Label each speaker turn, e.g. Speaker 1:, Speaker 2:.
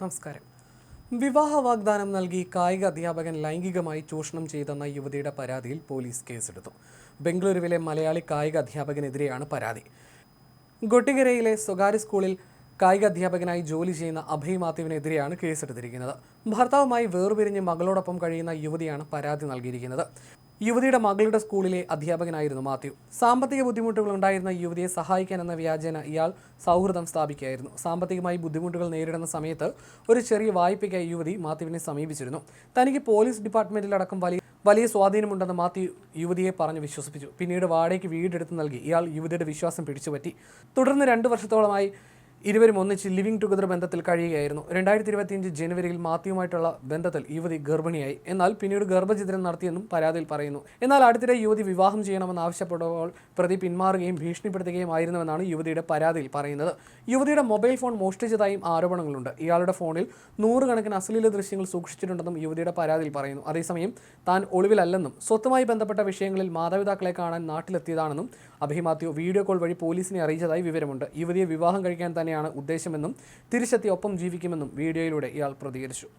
Speaker 1: നമസ്കാരം. വിവാഹ വാഗ്ദാനം നൽകി കായിക അധ്യാപകൻ ലൈംഗികമായി ചൂഷണം ചെയ്തെന്ന യുവതിയുടെ പരാതിയിൽ പോലീസ് കേസെടുത്തു. ബംഗളൂരുവിലെ മലയാളി കായിക അധ്യാപകനെതിരെയാണ് പരാതി. ഗൊട്ടികരയിലെ സ്വകാര്യ സ്കൂളിൽ കായിക അധ്യാപകനായി ജോലി ചെയ്യുന്ന അഭയ് മാത്യുവിനെതിരെയാണ് കേസെടുത്തിരിക്കുന്നത്. ഭർത്താവുമായി വേർപിരിഞ്ഞ് മകളോടൊപ്പം കഴിയുന്ന യുവതിയാണ് പരാതി നൽകിയിരിക്കുന്നത്. യുവതിയുടെ മകളുടെ സ്കൂളിലെ അധ്യാപകനായിരുന്നു മാത്യു. സാമ്പത്തിക ബുദ്ധിമുട്ടുകൾ ഉണ്ടായിരുന്ന യുവതിയെ സഹായിക്കാൻ എന്ന വ്യാജേന ഇയാൾ സൗഹൃദം സ്ഥാപിക്കുകയായിരുന്നു. സാമ്പത്തികമായി ബുദ്ധിമുട്ടുകൾ നേരിടുന്ന സമയത്ത് ഒരു ചെറിയ വായ്പയ്ക്കായി യുവതി മാത്യുവിനെ സമീപിച്ചിരുന്നു. തനിക്ക് പോലീസ് ഡിപ്പാർട്ട്മെന്റിലടക്കം വലിയ വലിയ സ്വാധീനമുണ്ടെന്ന് മാത്യു യുവതിയെ പറഞ്ഞ് വിശ്വസിപ്പിച്ചു. പിന്നീട് വാടകയ്ക്ക് വീടെടുത്ത് നൽകി. ഇയാൾ യുവതിയുടെ വിശ്വാസം പിടിച്ചുപറ്റി. തുടർന്ന് രണ്ടു വർഷത്തോളമായി ഇരുവരും ഒന്നിച്ച് ലിവിംഗ് ടുഗദർ ബന്ധത്തിൽ കഴിയുകയായിരുന്നു. രണ്ടായിരത്തി ഇരുപത്തിയഞ്ച് ജനുവരിയിൽ മാത്യുമായിട്ടുള്ള ബന്ധത്തിൽ യുവതി ഗർഭിണിയായി. എന്നാൽ പിന്നീട് ഗർഭചിത്രം നടത്തിയെന്നും പരാതിയിൽ പറയുന്നു. എന്നാൽ അടുത്തിടെ യുവതി വിവാഹം ചെയ്യണമെന്ന് ആവശ്യപ്പെടുമ്പോൾ പ്രതി പിന്മാറുകയും ഭീഷണിപ്പെടുത്തുകയും ആയിരുന്നുവെന്നാണ് യുവതിയുടെ പരാതിയിൽ പറയുന്നത്. യുവതിയുടെ മൊബൈൽ ഫോൺ മോഷ്ടിച്ചതായും ആരോപണങ്ങളുണ്ട്. ഇയാളുടെ ഫോണിൽ നൂറുകണക്കിന് അശ്ലീല ദൃശ്യങ്ങൾ സൂക്ഷിച്ചിട്ടുണ്ടെന്നും യുവതിയുടെ പരാതിയിൽ പറയുന്നു. അതേസമയം താൻ ഒളിവിലല്ലെന്നും സ്വത്തുമായി ബന്ധപ്പെട്ട വിഷയങ്ങളിൽ മാതാപിതാക്കളെ കാണാൻ നാട്ടിലെത്തിയതാണെന്നും അഭിമാത്യു വീഡിയോ കോൾ വഴി പോലീസിനെ അറിയിച്ചതായി വിവരമുണ്ട്. യുവതിയെ വിവാഹം കഴിക്കാൻ തന്നെയാണ് ഉദ്ദേശമെന്നും തിരിച്ചെത്തി ഒപ്പം ജീവിക്കുമെന്നും വീഡിയോയിലൂടെ ഇയാൾ പ്രതികരിച്ചു